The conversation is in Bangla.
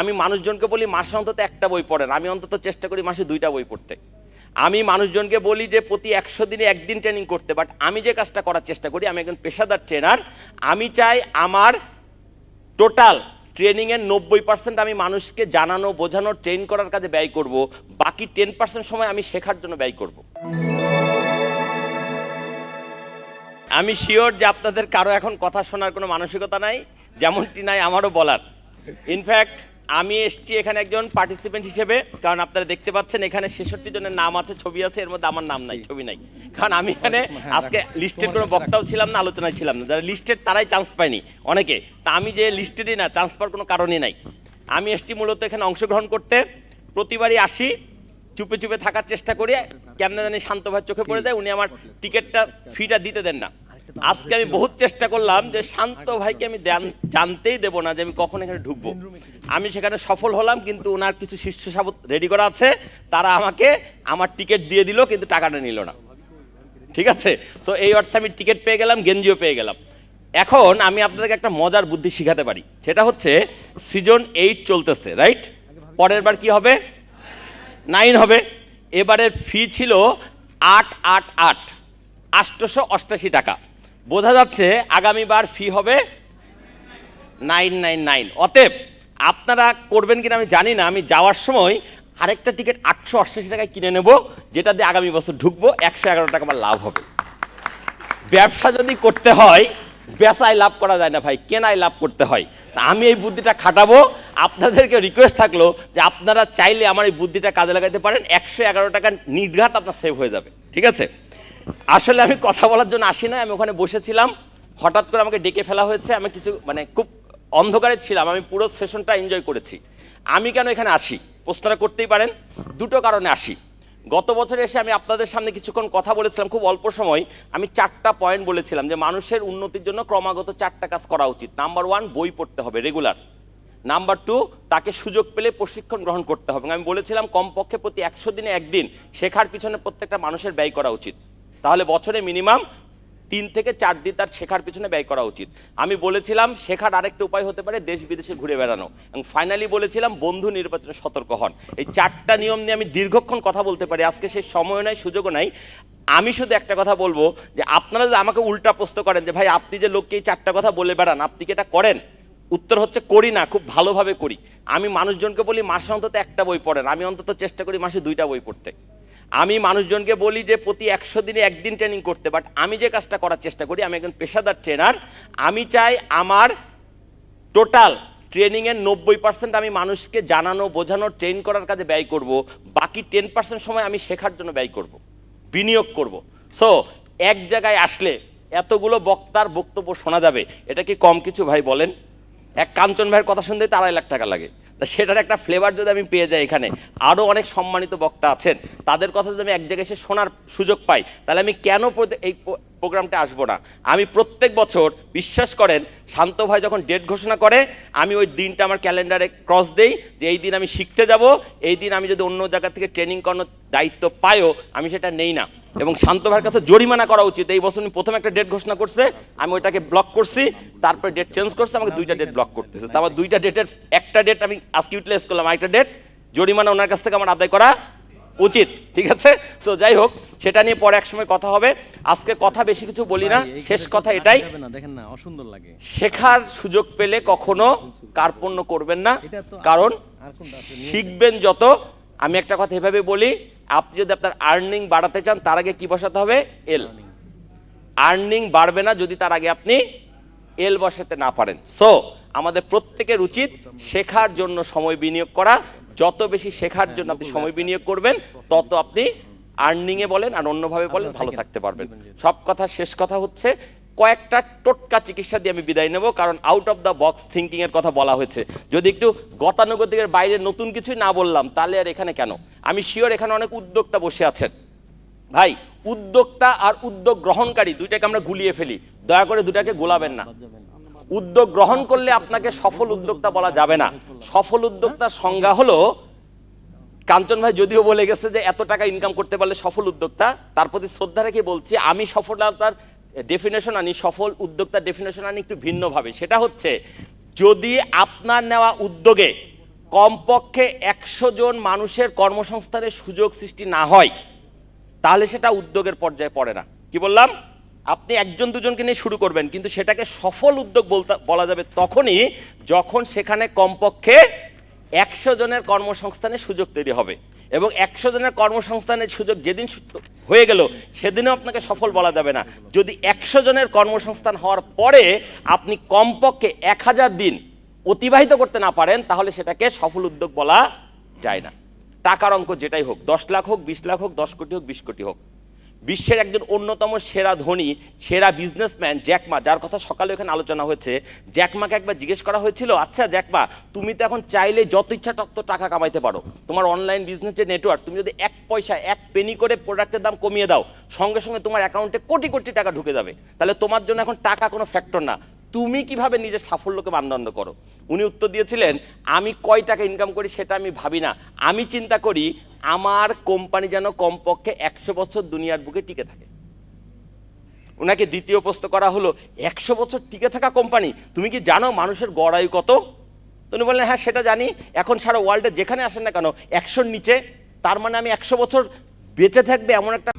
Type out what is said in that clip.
আমি মানুষজনকে বলি মাসে অন্তত একটা বই পড়েন। আমি অন্তত চেষ্টা করি মাসে দুইটা বই পড়তে। আমি মানুষজনকে বলি যে প্রতি একশো দিনে একদিন ট্রেনিং করতে। বাট আমি যে কাজটা করার চেষ্টা করি, আমি একজন পেশাদার ট্রেনার আমি চাই আমার টোটাল ট্রেনিংয়ের নব্বই পার্সেন্ট আমি মানুষকে জানানো, বোঝানো ট্রেন করার কাজে ব্যয় করব। বাকি টেন পার্সেন্ট সময় আমি শেখার জন্য ব্যয় করব। আমি শিওর যে আপনাদের কারও এখন কথা শোনার কোনো মানসিকতা নাই, যেমনটি নাই আমারও বলার। ইনফ্যাক্ট আমি এসছি এখানে একজন পার্টিসিপেন্ট হিসেবে কারণ আপনারা দেখতে পাচ্ছেন এখানে ছেষট্টি জনের নাম আছে ছবি আছে এর মধ্যে আমার নাম নাই ছবি নাই। কারণ আমি এখানে আজকে লিস্টের কোনো বক্তাও ছিলাম না আলোচনায় ছিলাম না। যারা লিস্টেড তারাই চান্স পায়নি অনেকে। তা আমি যে লিস্টেডই না চান্স পাওয়ার কোনো কারণই নাই। আমি এসছি মূলত এখানে অংশগ্রহণ করতে। প্রতিবারই আসি চুপে চুপে থাকার চেষ্টা করি কেমনে জানি শান্ত ভাই চোখে পড়ে যায় উনি আমার টিকিটটা ফিটা দিতে দেন না। আজকে আমি বহুত চেষ্টা করলাম যে শান্ত ভাইকে আমি জানতেই দেবো না যে আমি কখন এখানে ঢুকবো। আমি সেখানে সফল হলাম, কিন্তু ওনার কিছু শীর্ষ সাবত রেডি করা আছে। তারা আমাকে আমার টিকিট দিয়ে দিল, কিন্তু টাকাটা নিল না। ঠিক আছে? সো এই অর্থে আমি টিকিট পেয়ে গেলাম, গেঞ্জিও পেয়ে গেলাম। এখন আমি আপনাদেরকে একটা মজার বুদ্ধি শিখাতে পারি। সেটা হচ্ছে সিজন এইট চলতেছে রাইট পরের বার কি হবে? নাইন হবে। এবারের ফি ছিল আট আট আট। আটশোশো অষ্টাশি টাকা। বোঝা যাচ্ছে, আগামীবার ফি হবে নাইন নাইন নাইন অতএব আপনারা করবেন কিনা আমি জানি না, আমি যাওয়ার সময় আরেকটা টিকিট আটশো অষ্টাশি টাকায় কিনে নেব, যেটা দিয়ে আগামী বছর ঢুকবো, একশো এগারো টাকা আমার লাভ হবে। ব্যবসা যদি করতে হয়, বেচায় লাভ করা যায় না ভাই, কেনায় লাভ করতে হয়। তা আমি এই বুদ্ধিটা খাটাবো, আপনাদেরকে রিকোয়েস্ট থাকল যে আপনারা চাইলে আমার এই বুদ্ধিটা কাজে লাগাতে পারেন, একশো এগারো টাকা নির্ঘাত আপনার সেভ হয়ে যাবে, ঠিক আছে? আসলে আমি কথা বলার জন্য আসি না আমি ওখানে বসেছিলাম, হঠাৎ করে আমাকে ডেকে ফেলা হয়েছে, আমি কিছু মানে খুব অন্ধকারে ছিলাম, আমি পুরো সেশনটা এনজয় করেছি। আমি কেন এখানে আসি? প্রশ্নটা করতেই পারেন। দুটো কারণে আসি। গত বছর এসে আমি আপনাদের সামনে কিছুক্ষণ কথা বলেছিলাম, খুব অল্প সময়। আমি চারটা পয়েন্ট বলেছিলাম যে মানুষের উন্নতির জন্য ক্রমাগত চারটা কাজ করা উচিত। নাম্বার ওয়ান বই পড়তে হবে রেগুলার নাম্বার টু তাকে সুযোগ পেলে প্রশিক্ষণ গ্রহণ করতে হবে। আমি বলেছিলাম, কমপক্ষে প্রতি একশো দিনে একদিন শেখার পিছনে প্রত্যেকটা মানুষের ব্যয় করা উচিত। তাহলে বছরে মিনিমাম তিন থেকে চার দিন তার শেখার পিছনে ব্যয় করা উচিত। আমি বলেছিলাম, শেখার আরেকটা উপায় হতে পারে, দেশ বিদেশে ঘুরে বেড়ানো। এবং ফাইনালি বলেছিলাম, বন্ধু নির্বাচনে সতর্ক হন। এই চারটা নিয়ম নিয়ে আমি দীর্ঘক্ষণ কথা বলতে পারি, আজকে সেই সময় নাই, সুযোগও নাই। আমি শুধু একটা কথা বলব, যে আপনারা যদি আমাকে উল্টা প্রশ্ন করেন, যে ভাই আপনি যে লোককে এই চারটা কথা বলে বেড়ান, আপনি কি এটা করেন? উত্তর হচ্ছে, করি না, খুব ভালোভাবে করি। আমি মানুষজনকে বলি, মাসে অন্তত একটা বই পড়েন। আমি অন্তত চেষ্টা করি, মাসে দুইটা বই পড়তে। আমি মানুষজনকে বলি যে প্রতি একশো দিনে একদিন ট্রেনিং করতে বাট আমি যে কাজটা করার চেষ্টা করি, আমি একজন পেশাদার ট্রেনার আমি চাই আমার টোটাল ট্রেনিংয়ের নব্বই পার্সেন্ট আমি মানুষকে জানানো, বোঝানো ট্রেন করার কাজে ব্যয় করব, বাকি টেন পার্সেন্ট সময় আমি শেখার জন্য ব্যয় করব, বিনিয়োগ করব। সো এক জায়গায় আসলে এতগুলো বক্তার বক্তব্য শোনা যাবে, এটা কি কম কিছু ভাই বলেন? এক কাঞ্চন ভাইয়ের কথা শুনতে তো আড়াই লাখ টাকা লাগে। তা সেটার একটা ফ্লেভার যদি আমি পেয়ে যাই এখানে আরও অনেক সম্মানিত বক্তা আছেন, তাদের কথা যদি আমি এক জায়গায় এসে শোনার সুযোগ পাই, তাহলে আমি কেন এই প্রোগ্রামটা আসব না। আমি প্রত্যেক বছর, বিশ্বাস করেন, শান্ত ভাই যখন ডেট ঘোষণা করে, আমি ওই দিনটা আমার ক্যালেন্ডারে ক্রস দেই, যে এই দিন আমি শিখতে যাব, এই দিন আমি যদি অন্য জায়গা থেকে ট্রেনিং করানোর দায়িত্ব পাইও, আমি সেটা নেই না। এবং শান্ত ভাইয়ের কাছে জরিমানা করা উচিত। এই বছর প্রথম একটা ডেট ঘোষণা করছে, আমি ওইটাকে ব্লক করছি, তারপরে ডেট চেঞ্জ করছে, আমাকে দুইটা ডেট ব্লক করতেছে। তারপর দুইটা ডেটের একটা ডেট আমি আজকে ইউটিলাইজ করলাম, আরেকটা ডেট জরিমানা ওনার কাছ থেকে আমার আদায় করা উচিত ঠিক আছে? সো যাই হোক সেটা নিয়ে পরে এক সময় কথা হবে। আজকে কথা বেশি কিছু বলি না শেষ কথা এটাই। দেখেন না অসুন্দর লাগে। শেখার সুযোগ পেলে কখনো কার্পণ্য করবেন না কারণ শিখবেন যত। আমি একটা কথা এভাবে বলি আপনি যদি আপনার আর্নিং বাড়াতে চান তার আগে কি বসাতে হবে? এল আর্নিং বাড়বে না যদি তার আগে আপনি এল বসাতে না পারেন। সো আমাদের প্রত্যেকের উচিত শেখার জন্য সময় বিনিয়োগ করা। যত বেশি শেখার জন্য আপনি সময় বিনিয়োগ করবেন, তত আপনি আর্নিংয়ে বলেন আর অন্যভাবে বলেন ভালো থাকতে পারবেন। সব কথা শেষ কথা হচ্ছে, কয়েকটা টোটকা চিকিৎসা দিয়ে আমি বিদায় নেব, কারণ out of the box thinking এর কথা বলা হয়েছে। যদি একটু গতানুগতিকের বাইরে নতুন কিছুই না বললাম, তাহলে আর এখানে কেন? আমি শিওর এখানে অনেক উদ্যোক্তা বসে আছেন। ভাই উদ্যোক্তা আর উদ্যোগ গ্রহণকারী দুইটাকে আমরা গুলিয়ে ফেলি। দয়া করে দুটাকে গোলাবেন না। উদ্যোগ গ্রহণ করলে আপনাকে সফল উদ্যোক্তা বলা যাবে না। সফল উদ্যোক্তার সংজ্ঞা হলো, কাঞ্চন ভাই যদিও বলে গেছে যে এত টাকা ইনকাম করতে পারলে সফল উদ্যোক্তা, তার প্রতি শ্রদ্ধা রেখে বলছি, আমি সফলতার ডেফিনেশন আনি, সফল উদ্যোক্তার ডেফিনেশন আনি একটু ভিন্নভাবে। সেটা হচ্ছে, যদি আপনার নেওয়া উদ্যোগে কমপক্ষে একশো জন মানুষের কর্মসংস্থানের সুযোগ সৃষ্টি না হয় তাহলে সেটা উদ্যোগের পর্যায়ে পড়ে না। কি বললাম? আপনি একজন দুজনকে নিয়ে শুরু করবেন, কিন্তু সেটাকে সফল উদ্যোগ বলতে, বলা যাবে তখনই যখন সেখানে কমপক্ষে একশো জনের কর্মসংস্থানের সুযোগ তৈরি হবে। এবং একশো জনের কর্মসংস্থানের সুযোগ যেদিন হয়ে গেল, সেদিনও আপনাকে সফল বলা যাবে না। যদি একশো জনের কর্মসংস্থান হওয়ার পরে আপনি কমপক্ষে এক হাজার দিন অতিবাহিত করতে না পারেন, তাহলে সেটাকে সফল উদ্যোগ বলা যায় না। টাকার অঙ্ক যেটাই হোক, দশ লাখ হোক, বিশ লাখ হোক, দশ কোটি হোক, বিশ কোটি হোক। বিশ্বের একজন অন্যতম সেরা ধনী, সেরা বিজনেসম্যান জ্যাকমা, যার কথা সকালে এখানে আলোচনা হয়েছে। জ্যাকমাকে একবার জিজ্ঞেস করা হয়েছিল আচ্ছা জ্যাকমা, তুমি তো এখন চাইলে যত ইচ্ছা তত টাকা কামাইতে পারো। তোমার অনলাইন বিজনেস যে নেটওয়ার্ক তুমি যদি এক পয়সা, এক পেনি করে প্রোডাক্টের দাম কমিয়ে দাও, সঙ্গে সঙ্গে তোমার অ্যাকাউন্টে কোটি কোটি টাকা ঢুকে যাবে। তাহলে তোমার জন্য এখন টাকা কোনো ফ্যাক্টর না। তুমি কীভাবে নিজের সাফল্যকে মানদণ্ড করো? উনি উত্তর দিয়েছিলেন, আমি কয় টাকা ইনকাম করি সেটা আমি ভাবি না। আমি চিন্তা করি আমার কোম্পানি যেন কমপক্ষে একশো বছর দুনিয়ার বুকে টিকে থাকে। ওনাকে দ্বিতীয় প্রশ্ন করা হলো, একশো বছর টিকে থাকা কোম্পানি তুমি কি জানো মানুষের গড়ায়ু কত? তো উনি বললেন হ্যাঁ সেটা জানি। এখন সারা ওয়ার্ল্ডে যেখানে আসেন না কেন, একশোর নিচে, তার মানে আমি একশো বছর বেঁচে থাকবে এমন একটা